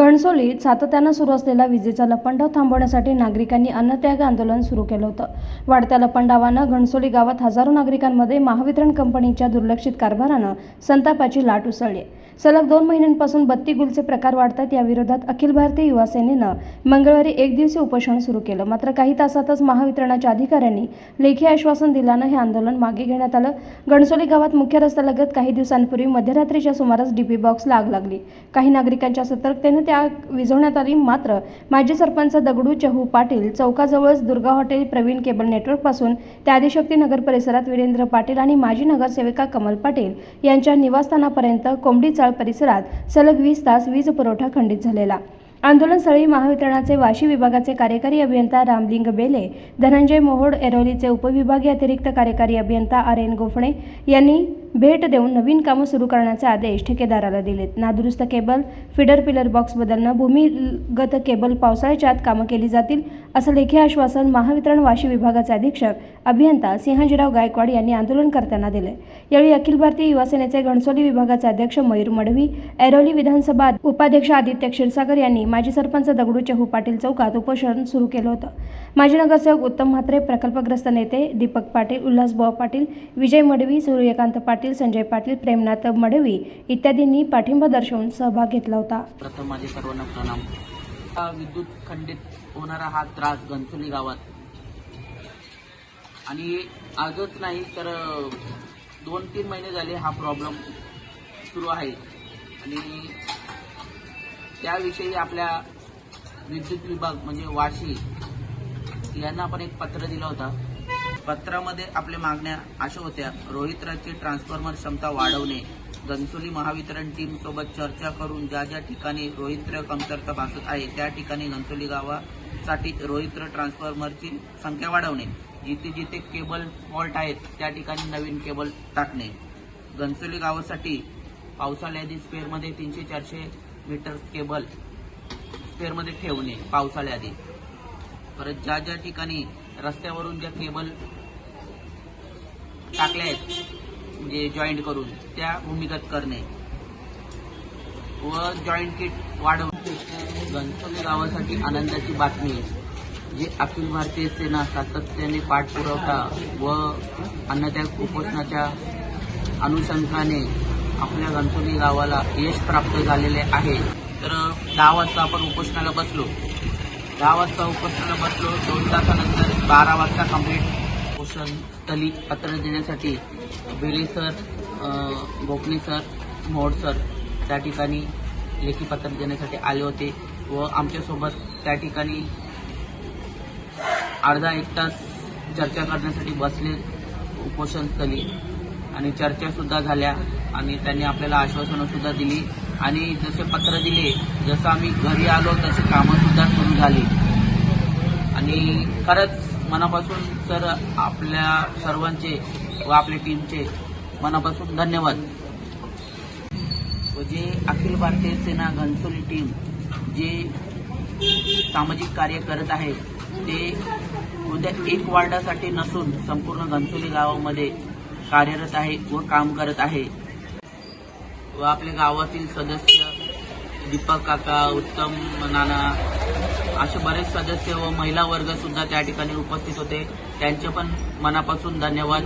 घणसोलीत सातत्यानं सुरू असलेला विजेचा लपंडाव थांबवण्यासाठी नागरिकांनी अन्नत्याग आंदोलन सुरू केलं होतं. वाढत्या लपंडावानं घणसोली गावात हजारो नागरिकांमध्ये महावितरण कंपनीच्या दुर्लक्षित कारभारानं संतापाची लाट उसळली. सलग दोन महिन्यांपासून बत्ती गुलचे प्रकार वाढतात या विरोधात अखिल भारतीय युवा सेनेनं मंगळवारी एक दिवसीय उपोषण सुरू केलं. मात्र काही तासातच महावितरणाच्या अधिकाऱ्यांनी लेखी आश्वासन दिल्यानं हे आंदोलन मागे घेण्यात आलं. गणसोली गावात मुख्य रस्त्यालगत काही दिवसांपूर्वी मध्यरात्रीच्या सुमारास डीपी बॉक्सला आग लागली. काही नागरिकांच्या सतर्कतेनं त्या विझवण्यात आली. मात्र माजी सरपंच दगडू चहू पाटील चौकाजवळच दुर्गा हॉटेल प्रवीण केबल नेटवर्कपासून त्या आदिशक्ती नगर परिसरात वीरेंद्र पाटील आणि माजी नगरसेविका कमल पाटील यांच्या निवासस्थानापर्यंत कोंबडीचाळ परिसरात सलग वीस तास वीज पुरवठा खंडित झालेला. आंदोलनस्थळी महावितरणाचे वाशी विभागाचे कार्यकारी अभियंता रामलिंग बेले धनंजय मोहोड एरोलीचे उपविभागीय अतिरिक्त कार्यकारी अभियंता आर एन गोफणे यांनी भेट देऊन नवीन कामं सुरू करण्याचे आदेश ठेकेदाराला दिलेत. नादुरुस्त केबल फिडर पिलर बॉक्स बदलणं भूमिगत केबल पावसाळ्याच्या आत कामं केली जातील असं लेखी आश्वासन महावितरण वाशी विभागाचे अधीक्षक अभियंता सिंहाजीराव गायकवाड यांनी आंदोलनकर्त्यांना दिले यावेळी अखिल भारतीय युवा सेनेचे घणसोली विभागाचे अध्यक्ष मयूर मडवी ऐरोली विधानसभा उपाध्यक्ष आदित्य क्षीरसागर यांनी माजी सरपंच दगडू चहू पाटील चौकात उपोषण सुरू केलं होतं. माजी नगरसेवक उत्तम म्हात्रे प्रकल्पग्रस्त नेते दीपक पाटील उल्हासभाऊ पाटील विजय मडवी सूर्यकांत पाटील संजय पाटील प्रेमनाथ मडवी इत्यादींनी पाठिंबा दर्शवून सहभाग घेतला होता. प्रथम माझे सर्वांना प्रणाम. विद्युत खंडित होणारा हा त्रास घनसोली गावात. आणि आजच नाही तर दोन तीन महिने झाले हा प्रॉब्लेम सुरू आहे. आणि त्याविषयी आपल्या विद्युत विभाग म्हणजे वाशी यांना आपण एक पत्र दिलं होता. पत्रामध्ये आपल्या मागण्या अशा होत्या. रोहित्राची ट्रान्सफॉर्मर क्षमता वाढवणे घनसोली महावितरण टीम सोबत चर्चा करून ज्या ज्या ठिकाणी रोहित्र कमतरता भासत आहे त्या ठिकाणी घनसोली गावासाठी रोहित्र ट्रान्सफॉर्मरची संख्या वाढवणे. जिथे जिथे केबल फॉल्ट आहेत त्या ठिकाणी नवीन केबल टाकणे. घनसोली गावासाठी पावसाळ्याआधी स्पेअरमध्ये तीनशे चारशे मीटर केबल स्पेअरमध्ये ठेवणे पावसाळ्याआधी. परत ज्या ज्या ठिकाणी रस्त्यावरून ज्या केबल टाकल्या आहेत म्हणजे जॉईंट करून त्या भूमिगत करणे. व जॉईंट किट वाढवणे घनसोली गावासाठी आनंदाची बातमी जे अखिल भारतीय सेना सातत्याने पाठपुरवठा व अन्नत्याग उपोषणाच्या अनुषंगाने आपल्या घनसोली गावाला यश प्राप्त झालेले आहे. तर दहा वाजता आपण उपोषणाला बसलो. दहा वाजता उपोषणाला बसलो. दोन तासानंतर बारा वाजता कंप्लीट उपोषण स्थली पत्र देण्यासाठी बेले सर अं, गोखले सर मोड सर त्या ठिकाणी लेखी पत्र देण्यासाठी आले होते व आमच्यासोबत त्या ठिकाणी अर्धा एक तास चर्चा करण्यासाठी बसले उपोषणस्थळी आणि चर्चासुद्धा झाल्या. आणि त्यांनी आपल्याला आश्वासनं सुद्धा दिली. आणि जसे पत्र दिले जसं आम्ही घरी आलो तशी कामं सुद्धा सुरू झाली. आणि खरंच मनापासून सर आपल्या सर्वांचे व आपल्या टीमचे मनापासून धन्यवाद. व जे अखिल भारतीय सेना घनसोली टीम जे सामाजिक कार्य करत आहे ते उद्या एक वार्डासाठी नसून संपूर्ण घनसोली गावामध्ये कार्यरत आहे व काम करत आहे. व आपल्या गावातील सदस्य दीपक काका उत्तम नाना असे बरेच सदस्य व महिला वर्ग सुद्धा त्या ठिकाणी उपस्थित होते. त्यांचे पण मनापासून धन्यवाद.